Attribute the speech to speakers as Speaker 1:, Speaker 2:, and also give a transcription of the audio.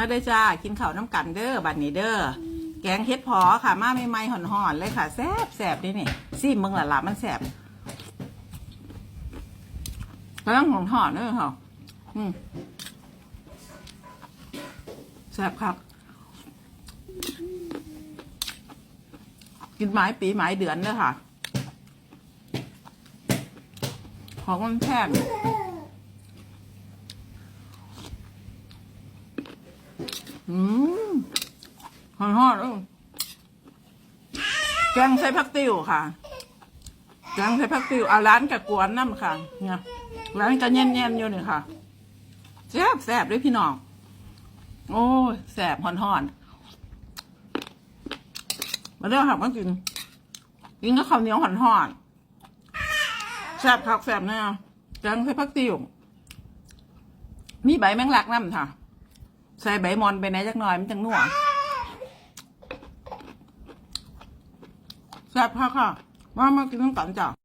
Speaker 1: มาเด้อจ้ากินข้าวน้ำกันเด้อบัดนี้เด้อแกงเฮ็ดพอค่ะ มาใหม่ๆห่อนๆเลยค่ะแซ่บแซ่บนี่นี่ซิมมึงหละละมันแซ่บกำลังห่อนๆเด้อค่ะอืมแซ่บครับ กินไม้ปีไม้เดือนเลยค่ะ ของมันแพง อืมหอนหอนๆเออแกงใส่ผักติ้วค่ะแกงใส่ผักติ้วเอาร้านกับกวนน้ำค่ะ เนี่ยร้านก็เย็นๆอยู่นี่ค่ะแซ่บแซ่บด้วยพี่น้อง โอ้ยแซ่บหอนหอนมาเรื่องค่ะมากินกินกับข้าวเหนียวหอนหอนแซ่บคักแซ่บเนี่ยแกงใส่ผักติ้วมีใบแมงลักน้ำค่ะ ใส่ใบมอนไปไหนจักหน่อยมันจังนัวแซ่บค่ะค่ะมามากินน้ำกันจ้ะ